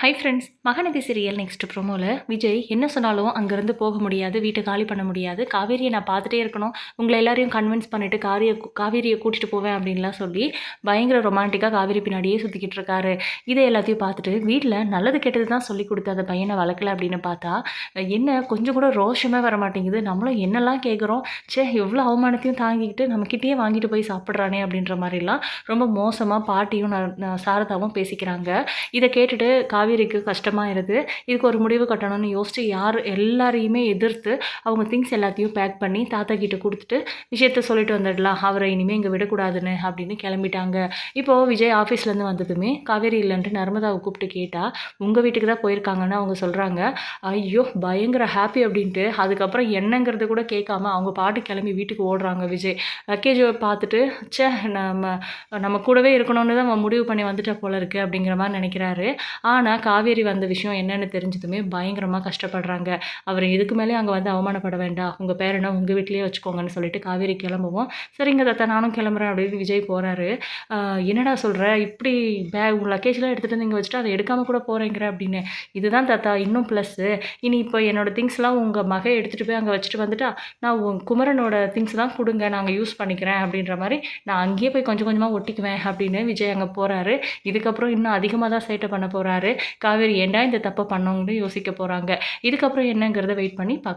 Hi friends Mahanadi serial next ப்ரோமோவில் Vijay என்ன சொன்னாலும் அங்கேருந்து போக முடியாது வீட்டை காலி பண்ண முடியாது. காவேரியை நான் பார்த்துட்டே இருக்கணும். உங்களை எல்லாரையும் கன்வின்ஸ் பண்ணிவிட்டு காரிய காவேரியை கூட்டிகிட்டு போவேன் அப்படின்லாம் சொல்லி பயங்கர ரொமான்டிக்காக காவேரி பின்னாடியே சுற்றிக்கிட்டு இருக்காரு. இதை எல்லாத்தையும் பார்த்துட்டு வீட்டில் நல்லது கெட்டது தான் சொல்லி கொடுத்து அந்த பையனை வளர்க்கல அப்படின்னு பார்த்தா என்ன கொஞ்சம் கூட ரோஷமே வர மாட்டேங்குது. நம்மளும் என்னெல்லாம் கேட்குறோம் சே எவ்வளோ அவமானத்தையும் தாங்கிக்கிட்டு நம்மக்கிட்டேயே வாங்கிட்டு போய் சாப்பிட்றானே அப்படின்ற மாதிரிலாம் ரொம்ப மோசமாக பாட்டியும் ந- ந- சாரதாவும் பேசிக்கிறாங்க. இதை கேட்டுட்டு காவேரிக்கு கஷ்டமாயிருது இதுக்கு ஒரு முடிவு கட்டணும்னு யோசிச்சு யார் எல்லாரையுமே எதிர்த்து அவங்க திங்ஸ் எல்லாத்தையும் பேக் பண்ணி தாத்தா கிட்ட கொடுத்துட்டு விஷயத்த சொல்லிட்டு வந்துடலாம். அவரை இனிமேல் இங்கே விடக்கூடாதுன்னு அப்படின்னு கிளம்பிட்டாங்க. இப்போது விஜய் ஆஃபீஸ்லேருந்து வந்ததுமே காவேரி இல்லைன்ட்டு நர்மதாவை கூப்பிட்டு கேட்டால் உங்கள் வீட்டுக்கு தான் போயிருக்காங்கன்னு அவங்க சொல்கிறாங்க ஐயோ பயங்கர ஹாப்பி அப்படின்ட்டு அதுக்கப்புறம் என்னங்கிறது கூட கேட்காம அவங்க பாட்டு கிளம்பி வீட்டுக்கு ஓடுறாங்க விஜய். லக்கேஜை பார்த்துட்டு ச்சே நம்ம நம்ம கூடவே இருக்கணும்னு தான் முடிவு பண்ணி வந்துட்டா போல இருக்கு அப்படிங்கிற மாதிரி நினைக்கிறாரு. ஆனால் காவேரி வந்த விஷயம் என்னென்னு தெரிஞ்சதுமே பயங்கரமாக கஷ்டப்படுறாங்க. அவர் இதுக்கு மேலே அங்கே வந்து அவமானப்பட வேண்டாம். உங்கள் பேரனை உங்கள் வீட்லேயே வச்சுக்கோங்கன்னு சொல்லிட்டு காவேரி கிளம்புவோம். சரிங்க தாத்தா நானும் கிளம்புறேன் அப்படின்னு விஜய் போகிறாரு என்னடா சொல்கிற இப்படி பேக் உங்கள் லக்கேஜ்லாம் எடுத்துகிட்டு வந்து இங்கே வச்சுட்டு அதை எடுக்காமல் கூட போகிறேங்கிற அப்படின்னு. இதுதான் தாத்தா இன்னும் ப்ளஸ்ஸு இனி இப்போ என்னோட திங்ஸ்லாம் உங்கள் மகை எடுத்துகிட்டு போய் அங்கே வச்சுட்டு வந்துட்டா நான் உன் குமரனோட திங்ஸ் தான் கொடுங்க நாங்கள் யூஸ் பண்ணிக்கிறேன் அப்படின்ற மாதிரி நான் அங்கேயே போய் கொஞ்சம் கொஞ்சமாக ஒட்டிக்குவேன் அப்படின்னு விஜய் அங்கே போகிறாரு இதுக்கப்புறம் இன்னும் அதிகமாக தான் சேட்டை பண்ண போகிறாரு காவேரி ஏன்டா இந்த தப்பை பண்ணவங்கன்னு யோசிக்க போகிறாங்க இதுக்கப்புறம் என்னங்கிறத வெயிட் பண்ணி பார்க்க